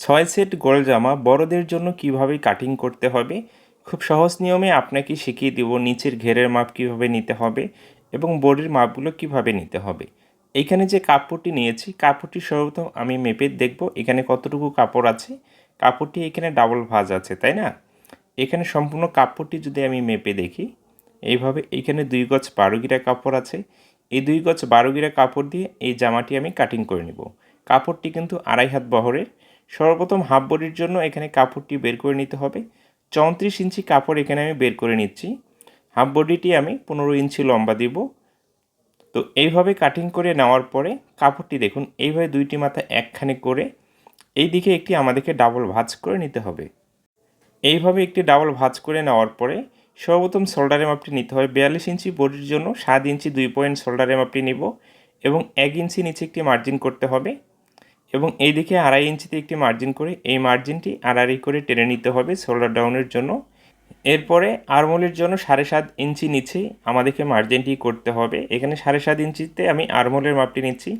ছয় সেট গোল জামা বড়দের জন্য কীভাবে কাটিং করতে হবে? খুব সহজ নিয়মে আপনাকে শিখিয়ে দেব নিচের ঘেরের মাপ কীভাবে নিতে হবে এবং বডির মাপগুলো কীভাবে নিতে হবে। এখানে যে কাপড়টি নিয়েছি কাপড়টি সর্বপ্রথম আমি মেপে দেখব এখানে কতটুকু কাপড় আছে। কাপড়টি এখানে ডাবল ভাজ আছে, তাই না? এখানে সম্পূর্ণ কাপড়টি যদি আমি মেপে দেখি, এইভাবে এখানে দুই গজ বারো গিরা কাপড় আছে। এই দুই গজ বারো গিরা কাপড় দিয়ে এই জামাটি আমি কাটিং করে নেব। কাপড়টি কিন্তু আড়াই হাত বহরের। সর্বপ্রথম হাফ বডির জন্য এখানে কাপড়টি বের করে নিতে হবে। চৌত্রিশ ইঞ্চি কাপড় এখানে আমি বের করে নিচ্ছি। হাফ বডিটি আমি পনেরো ইঞ্চি লম্বা দিব। তো এইভাবে কাটিং করে নেওয়ার পরে কাপড়টি দেখুন, এইভাবে দুইটি মাথা একখানে করে এই দিকে একটি আমাদেরকে ডাবল ভাঁজ করে নিতে হবে। এইভাবে একটি ডাবল ভাঁজ করে নেওয়ার পরে সর্বপ্রথম শোল্ডারের মাপটি নিতে হবে। বিয়াল্লিশ ইঞ্চি বডির জন্য সাত ইঞ্চি দুই পয়েন্ট শোল্ডারের মাপটি নিব এবং এক ইঞ্চি নিচে একটি মার্জিন করতে হবে। এবং এই দিকে আড়াই ইঞ্চিতে একটি মার্জিন করে, এই মার্জিনটি আড়াআড়ি করে টেনে নিতে হবে শোল্ডার ডাউনের জন্য। এরপরে আরমোলের জন্য সাড়ে সাত ইঞ্চি নিচে আমাদেরকে মার্জিনটি করতে হবে। এখানে সাড়ে সাত ইঞ্চিতে আমি আরমোলের মাপটি নিচ্ছি।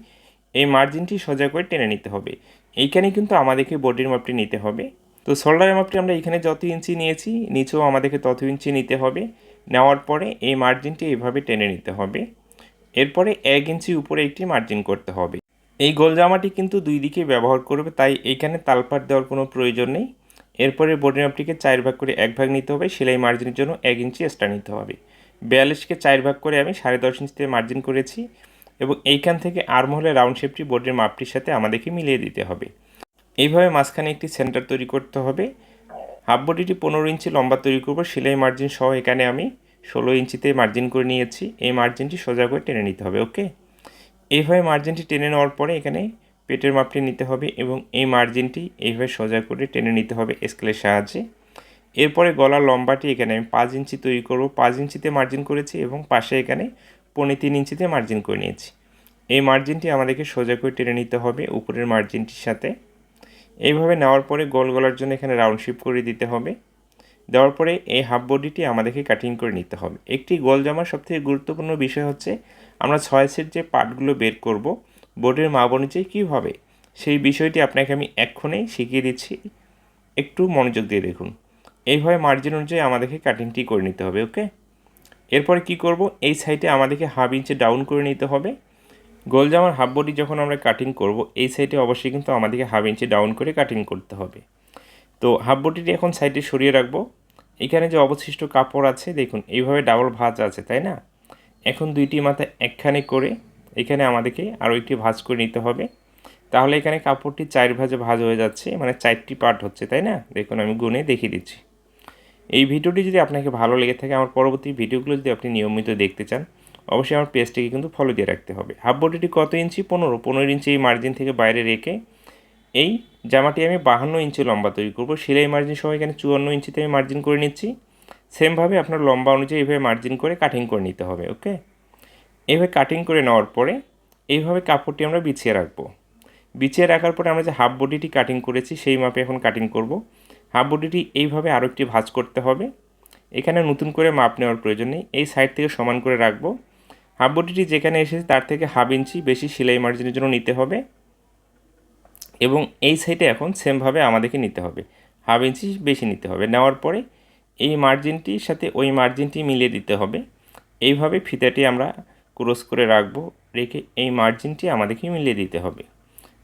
এই মার্জিনটি সোজা করে টেনে নিতে হবে। এইখানে কিন্তু আমাদেরকে বডির মাপটি নিতে হবে। তো শোল্ডারের মাপটি আমরা এখানে যত ইঞ্চি নিয়েছি, নিচেও আমাদেরকে তত ইঞ্চি নিতে হবে। নেওয়ার পরে এই মার্জিনটি এইভাবে টেনে নিতে হবে। এরপরে এক ইঞ্চি উপরে একটি মার্জিন করতে হবে। এই গোল জামাটি কিন্তু দুই দিকেই ব্যবহার করবে, তাই এইখানে তালপাট দেওয়ার কোনো প্রয়োজন নেই। এরপরে বডি মাপটিকে চার ভাগ করে এক ভাগ নিতে হবে, সেলাই মার্জিনের জন্য এক ইঞ্চি এক্সট্রা নিতে হবে। বিয়াল্লিশকে চার ভাগ করে আমি সাড়ে দশ ইঞ্চিতে মার্জিন করেছি এবং এইখান থেকে আর্মহলে রাউন্ড শেপটি বোর্ডের মাপটির সাথে আমাদেরকে মিলিয়ে দিতে হবে। এইভাবে মাঝখানে একটি সেন্টার তৈরি করতে হবে। হাফ বডিটি পনেরো ইঞ্চি লম্বা তৈরি করব, সেলাই মার্জিন সহ এখানে আমি ষোলো ইঞ্চিতে মার্জিন করে নিয়েছি। এই মার্জিনটি সোজা করে টেনে নিতে হবে ওকে এইভাবে মার্জিনটি টেনে নেওয়ার পরে এখানে পেটের মাপটি নিতে হবে এবং এই মার্জিনটি এইভাবে সোজা করে টেনে নিতে হবে স্কেলের সাহায্যে। এরপরে গলার লম্বাটি এখানে আমি পাঁচ ইঞ্চি তৈরি করব। পাঁচ ইঞ্চিতে মার্জিন করেছি এবং পাশে এখানে পৌনে তিন ইঞ্চিতে মার্জিন করে নিয়েছি। এই মার্জিনটি আমাদেরকে সোজা করে টেনে নিতে হবে উপরের মার্জিনটির সাথে। এইভাবে নেওয়ার পরে গোল গলার জন্য এখানে রাউন্ড শেপ করে দিতে হবে। দেওয়ার পরে এই হাফ বডিটি আমাদেরকে কাটিং করে নিতে হবে। একটি গোল জামার সবথেকে গুরুত্বপূর্ণ বিষয় হচ্ছে, আমরা ছয় সেট যে পার্টগুলো বের করব বোর্ডের মা অনুযায়ী কীভাবে সেই বিষয়টি আপনাকে আমি এক্ষণেই শিখিয়ে দিচ্ছি। একটু মনোযোগ দিয়ে দেখুন। এইভাবে মার্জিন অনুযায়ী আমাদেরকে কাটিংটি করে নিতে হবে ওকে এরপরে কি করব? এই সাইডে আমাদেরকে হাফ ইঞ্চে ডাউন করে নিতে হবে। গোল জামার হাফ বডি যখন আমরা কাটিং করব, এই সাইডে অবশ্যই কিন্তু আমাদেরকে হাফ ইঞ্চে ডাউন করে কাটিং করতে হবে। তো হাফ বডিটি এখন সাইডে সরিয়ে রাখব। এখানে যে অবশিষ্ট কাপড় আছে, দেখুন, এইভাবে ডাবল ভাঁজ আছে, তাই না? এখন দুইটি মাথা একখানে করে এখানে আমাদেরকে আরও একটি ভাঁজ করে নিতে হবে। তাহলে এখানে কাপড়টি চার ভাঁজে ভাজ হয়ে যাচ্ছে মানে চারটি পার্ট হচ্ছে, তাই না? দেখুন, আমি গুনে দেখিয়ে দিচ্ছি। এই ভিডিওটি যদি আপনাকে ভালো লেগে থাকে, আমার পরবর্তী ভিডিওগুলো যদি আপনি নিয়মিত দেখতে চান, অবশ্যই আমার পেজটিকে কিন্তু ফলো দিয়ে রাখতে হবে। হাফ বডিটি কত ইঞ্চি? পনেরো। পনেরো ইঞ্চি এই মার্জিন থেকে বাইরে রেখে এই জামাটি আমি বাহান্ন ইঞ্চি লম্বা তৈরি করব। সেলাই মার্জিন সহ এখানে চুয়ান্ন ইঞ্চিতে আমি মার্জিন করে নিচ্ছি। সেমভাবে আপনার লম্বা অনুযায়ী এইভাবে মার্জিন করে কাটিং করে নিতে হবে ওকে এইভাবে কাটিং করে নেওয়ার পরে এইভাবে কাপড়টি আমরা বিছিয়ে রাখব। বিছিয়ে রাখার পরে আমরা যে হাফ বডিটি কাটিং করেছি, সেই মাপে এখন কাটিং করব। হাফ বডিটি এইভাবে আরও একটি ভাঁজ করতে হবে। এখানে নতুন করে মাপ নেওয়ার প্রয়োজন নেই। এই সাইড থেকে সমান করে রাখব। হাফ বডিটি যেখানে এসেছে তার থেকে হাফ ইঞ্চি বেশি সেলাই মার্জিনের জন্য নিতে হবে। এবং এই সাইডে এখন সেমভাবে আমাদেরকে নিতে হবে। হাফ ইঞ্চি বেশি নিতে হবে। নেওয়ার পরে এই মার্জিনটির সাথে ওই মার্জিনটি মিলিয়ে দিতে হবে। এইভাবে ফিতাটি আমরা ক্রস করে রাখব, রেখে এই মার্জিনটি আমাদেরকে মিলিয়ে দিতে হবে।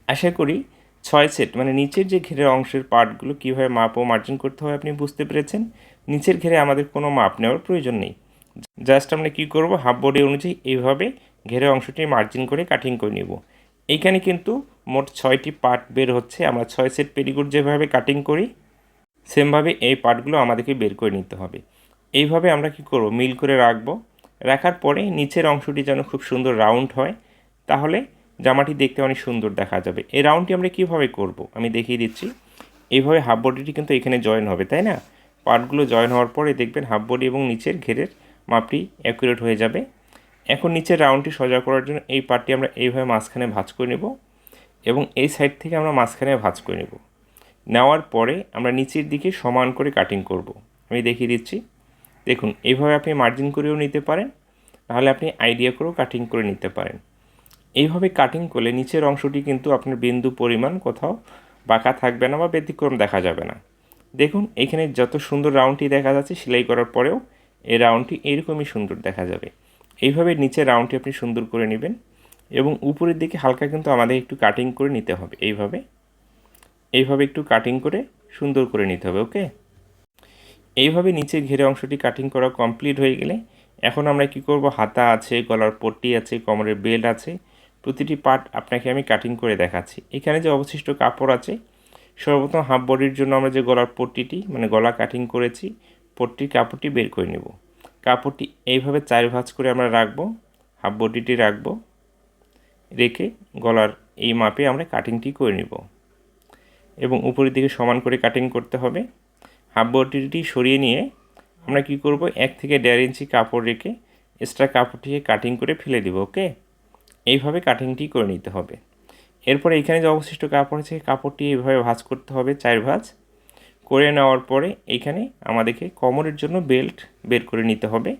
আশা করি ছয় সেট মানে নিচের যে ঘেরের অংশের পার্টগুলো কীভাবে মাপ ও মার্জিন করতে হবে আপনি বুঝতে পেরেছেন? নিচের ঘেরে আমাদের কোনো মাপ নেওয়ার প্রয়োজন নেই। জাস্ট আমরা কী করব? হাফ বডি অনুযায়ী এইভাবে ঘেরে অংশটি মার্জিন করে কাটিং করে নেব। এইখানে কিন্তু মোট ছয়টি পার্ট বের হচ্ছে। আমরা ছয় সেট পেরিগুড যেভাবে কাটিং করি, সেমভাবে এই পার্টগুলো আমাদেরকে বের করে নিতে হবে। এইভাবে আমরা কি করব? মিল করে রাখব। রাখার পরে নিচের অংশটি যেন খুব সুন্দর রাউন্ড হয়। তাহলে জামাটি দেখতে অনেক সুন্দর দেখা যাবে। এই রাউন্ডটি আমরা কীভাবে করব? আমি দেখিয়ে দিচ্ছি। এইভাবে হাফ বডিটি কিন্তু এখানে জয়েন হবে, তাই না? পার্টগুলো জয়েন হওয়ার পরে দেখবেন হাফ বডি এবং নিচের ঘেরের মাপটি অ্যাকুরেট হয়ে যাবে। এখন নিচের রাউন্ডটি সজা করার জন্য এই পার্টটি আমরা এইভাবে মাঝখানে ভাঁজ করে নেব। এবং এই সাইড থেকে আমরা মাঝখানে ভাঁজ করে নেব। নেওয়ার পরে আমরা নিচের দিকে সমান করে কাটিং করব। আমি দেখিয়ে দিচ্ছি। দেখুন, এইভাবে আপনি মার্জিন করেও নিতে পারেন নাহলে আপনি আইডিয়া করেও কাটিং করে নিতে পারেন। এইভাবে কাটিং করলে নিচের অংশটি কিন্তু আপনার বিন্দু পরিমাণ কোথাও বাঁকা থাকবে না বা ব্যতিক্রম দেখা যাবে না। দেখুন, এখানে যত সুন্দর রাউন্ডটি দেখা যাচ্ছে, সেলাই করার পরেও এই রাউন্ডটি এরকমই সুন্দর দেখা যাবে। এইভাবে নিচে রাউন্ডটি আপনি সুন্দর করে নেবেন। এবং উপরের দিকে হালকা কিন্তু আমাদের একটু কাটিং করে নিতে হবে। এইভাবে এইভাবে একটু কাটিং করে সুন্দর করে নিতে হবে ওকে এইভাবে নিচের ঘেরে অংশটি কাটিং করা কমপ্লিট হয়ে গেলে এখন আমরা কি করব? হাতা আছে, গলার পট্টি আছে, কোমরের বেল্ট আছে, প্রতিটি পার্ট আপনাকে আমি কাটিং করে দেখাচ্ছি। এখানে যে অবশিষ্ট কাপড় আছে, সর্বপ্রথম হাফ বডির জন্য আমরা যে গলার পট্টিটি মানে গলা কাটিং করেছি, পট্টির কাপড়টি বের করে নেব। কাপড়টি এইভাবে চার ভাঁজ করে আমরা রাখব হাফ বডিটি রাখব। রেখে গলার এই মাপে আমরা কাটিংটি করে নিব। এবং উপরের দিকে সমান করে কাটিং করতে হবে। হাফ বডিটি সরিয়ে নিয়ে আমরা কি করব? এক থেকে দেড় ইঞ্চি কাপড় রেখে এক্সট্রা কাপড়টিকে কাটিং করে ফেলে দেবো ওকে এইভাবে কাটিংটি করে নিতে হবে। এরপরে এখানে যে অবশিষ্ট কাপড় আছে, কাপড়টি এইভাবে ভাঁজ করতে হবে চার ভাঁজ। করে নেওয়ার পরে এখানে আমাদেরকে কোমরের জন্য বেল্ট বের করে নিতে হবে।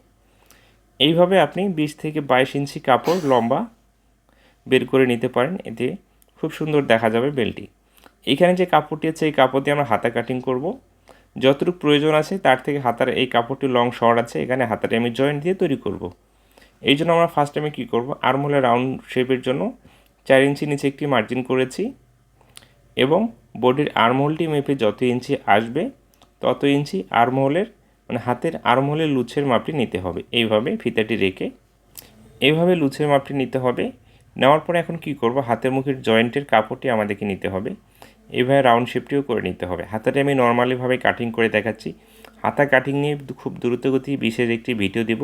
এইভাবে আপনি বিশ থেকে বাইশ ইঞ্চি কাপড় লম্বা বের করে নিতে পারেন। এতে খুব সুন্দর দেখা যাবে বেলটি। এখানে যে কাপড়টি আছে, এই কাপড় দিয়ে আমরা হাতা কাটিং করব। যতটুকু প্রয়োজন আছে, তার থেকে হাতার এই কাপড়টি লং শর্ট আছে, এখানে হাতাটি আমি জয়েন্ট দিয়ে তৈরি করব। এই জন্য আমরা ফার্স্ট টাইমে কী করব? আর্মহোলের রাউন্ড শেপের জন্য চার ইঞ্চি নিচে একটি মার্জিন করেছি এবং বডির আর্মহোলটি মেপে যত ইঞ্চি আসবে, তত ইঞ্চি আর্মহোলের মানে হাতের আর্মহোলের লুচের মাপটি নিতে হবে। এইভাবে ফিতাটি রেখে, এইভাবে লুচের মাপটি নিতে হবে। নেওয়ার পরে এখন কি করব? হাতের মুখের জয়েন্টের কাপড়টি আমাদেরকে নিতে হবে। এইভাবে রাউন্ড শেপটিও করে নিতে হবে। হাতাটি আমি নর্মালিভাবে কাটিং করে দেখাচ্ছি। হাতা কাটিং নিয়ে খুব দ্রুতগতি বিশেষ একটি ভিডিও দেব।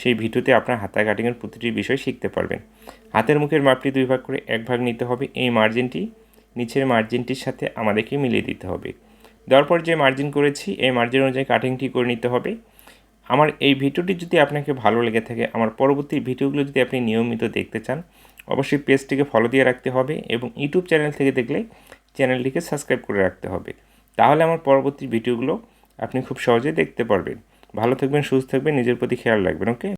সেই ভিডিওতে আপনার হাতা কাটিংয়ের প্রতিটি বিষয় শিখতে পারবেন। হাতের মুখের মাপটি দুই ভাগ করে এক ভাগ নিতে হবে। এই মার্জিনটি নিচের মার্জিনটির সাথে আমাদেরকে মিলিয়ে দিতে হবে। দেওয়ার পর যে মার্জিন করেছি, এই মার্জিন অনুযায়ী কাটিংটি করে নিতে হবে। আমার এই ভিডিওটি যদি আপনাকে ভালো লেগে থাকে, আমার পরবর্তী ভিডিওগুলো যদি আপনি নিয়মিত দেখতে চান অবশ্যই পেজটিকে ফলো দিয়ে রাখতে হবে এবং ইউটিউব চ্যানেল থেকে দেখলে চ্যানেলটিকে সাবস্ক্রাইব করে রাখতে হবে। তাহলে আমার পরবর্তী ভিডিওগুলো আপনি খুব সহজে দেখতে পারবেন। ভালো থাকবেন, সুস্থ থাকবেন, নিজের প্রতি খেয়াল রাখবেন ওকে